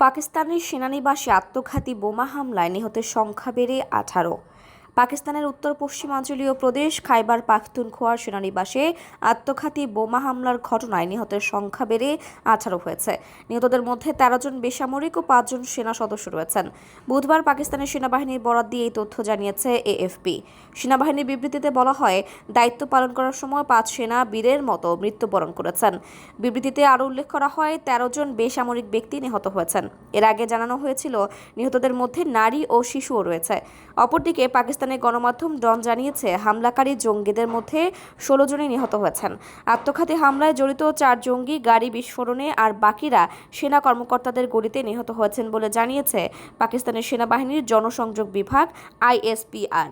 পাকিস্তানের সেনানিবাসে আত্মঘাতী বোমা হামলায় নিহতের সংখ্যা বেড়ে আঠারো। পাকিস্তানের উত্তর পশ্চিমাঞ্চলীয় প্রদেশ খাইবার পাখতুনখোয়ার সেনানিবাসে আত্মঘাতী বোমা হামলার ঘটনায় নিহতের সংখ্যা বেড়ে আঠারো হয়েছে। নিহতদের মধ্যে তেরো জন বেসামরিক ও পাঁচজন সেনা সদস্য রয়েছেন। বুধবার পাকিস্তানের সেনাবাহিনীর বরাত দিয়ে এই তথ্য জানিয়েছে এএফপি। সেনাবাহিনীর বিবৃতিতে বলা হয়, দায়িত্ব পালন করার সময় পাঁচ সেনা বীরের মতো মৃত্যুবরণ করেছেন। বিবৃতিতে আরও উল্লেখ করা হয়, তেরো জন বেসামরিক ব্যক্তি নিহত হয়েছেন। এর আগে জানানো হয়েছিল, নিহতদের মধ্যে নারী ও শিশুও রয়েছে। অপরদিকে পাকিস্তানের গণমাধ্যম ডন জানিয়েছে, হামলাকারী জঙ্গিদের মধ্যে ষোলো জনই নিহত হয়েছেন। আত্মঘাতী হামলায় জড়িত চার জঙ্গি গাড়ি বিস্ফোরণে আর বাকিরা সেনা কর্মকর্তাদের গুলিতে নিহত হয়েছেন বলে জানিয়েছে পাকিস্তানের সেনাবাহিনীর জনসংযোগ বিভাগ আইএসপিআর।